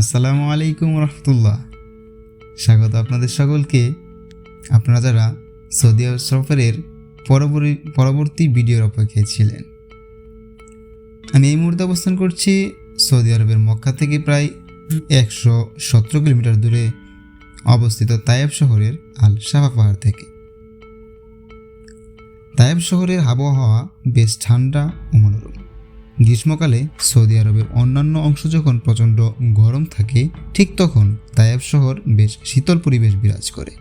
আসসালামু আলাইকুম রহমতুল্লাহ। স্বাগত আপনাদের সকলকে। আপনারা যারা সৌদি আরব সফরের পরবর্তী পরবর্তী ভিডিওর অপেক্ষায় ছিলেন। আমি এই মুহূর্তে অবস্থান করছি সৌদি আরবের মক্কা থেকে প্রায় একশো সতেরো কিলোমিটার দূরে অবস্থিত তায়েব শহরের আল সাফা পাহাড় থেকে। তায়েব শহরের আবহাওয়া বেশ ঠান্ডা ও গ্রীষ্মকালে সৌদি আরবের অন্যান্য অংশ যখন প্রচণ্ড গরম থাকে, ঠিক তখন তায়েব শহর বেশ শীতল পরিবেশ বিরাজ করে।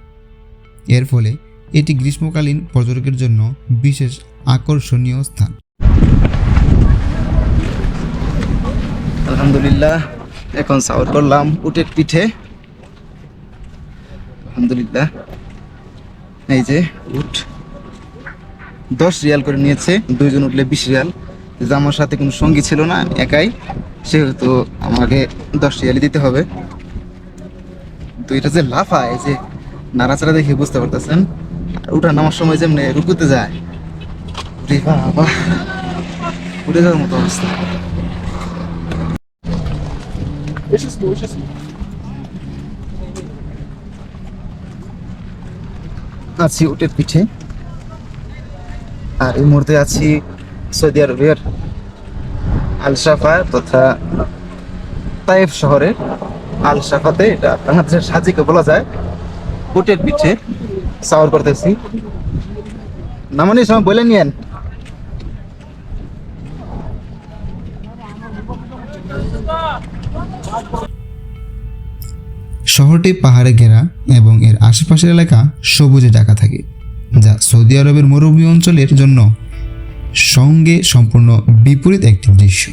এর ফলে এটি গ্রীষ্মকালীন পর্যটকের জন্য বিশেষ আকর্ষণীয় স্থান। আলহামদুলিল্লাহ, এখন সাউর করলাম উটের পিঠে। আলহামদুলিল্লাহ, এই যে উঠ দশ রিয়াল করে নিয়েছে, দুইজন উঠলে বিশ রিয়াল। যে আমার সাথে কোনো সঙ্গী ছিল না, একাই। সেহেতু আমাকে দশ রিয়ালই দিতে হবে। তো এটা যে লাফায়, এই যে নাড়াচাড়া দেখে বুঝতে পারতেছেন? উঠা নামার সময় যেমনি রুকুতে যায়। রে বাবা উঠে যাওয়ার মতো অবস্থা। আছি উটের পিঠে। আর এই মুহূর্তে আছি সৌদি আরবের আল সাফা তথা তাইফ শহরের আল সাফাতে এটা বাংলাদেশের সাজিকে বলা যায়। উটের পিঠে সাওয়ার করতেছি। নামানি সময় বলে নিয়েন। শহরটি পাহাড়ে ঘেরা এবং এর আশেপাশের এলাকা সবুজে ঢাকা থাকে, যা সৌদি আরবের মরুভূমি অঞ্চলের জন্য সঙ্গে সম্পূর্ণ বিপরীত একটি দৃশ্য।